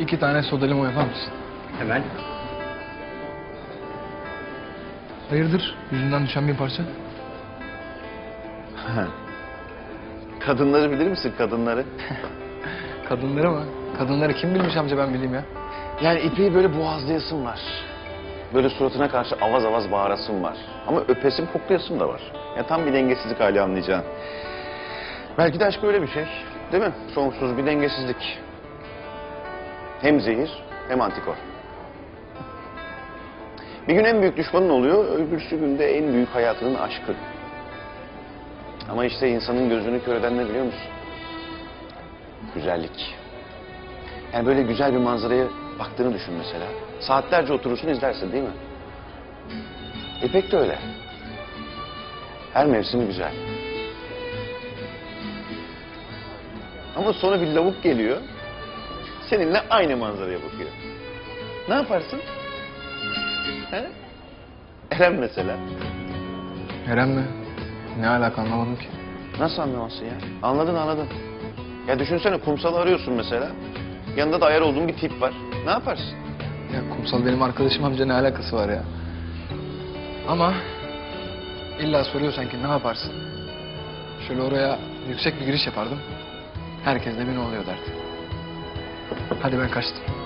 iki tane soda limon yapar mısın? Hemen. Hayırdır? Yüzünden düşen bir parça. Kadınları bilir misin kadınları? Kadınları mı? Kadınları kim bilmiş amca ben bileyim ya. Yani ipeyi böyle boğazlayasım var. Böyle suratına karşı avaz avaz bağırasım var. Ama öpesim koklayasım da var. Ya tam bir dengesizlik hali anlayacağın. Belki de aşk öyle bir şey. Değil mi? Sonsuz bir dengesizlik. Hem zehir hem antikor. Bir gün en büyük düşmanın oluyor, öbürsü günde en büyük hayatının aşkı. Ama işte insanın gözünü kör eden ne biliyor musun? Güzellik. Yani böyle güzel bir manzaraya baktığını düşün mesela. Saatlerce oturursun izlersin değil mi? İpek de öyle. Her mevsimi güzel. Ama sonra bir lavuk geliyor. Seninle aynı manzaraya bakıyor. Ne yaparsın? He? Eren mesela. Eren mi? Ne alaka anlamadım ki. Nasıl anlamazsın ya? Anladın anladın. Ya düşünsene kumsalı arıyorsun mesela. Yanında da ayar olduğun bir tip var. Ne yaparsın? Ya kumsal benim arkadaşım amca ne alakası var ya? Ama illa soruyorsan ki ne yaparsın? Şöyle oraya yüksek bir giriş yapardım. Herkes de beni oluyor derdi. Hadi ben kaçtım.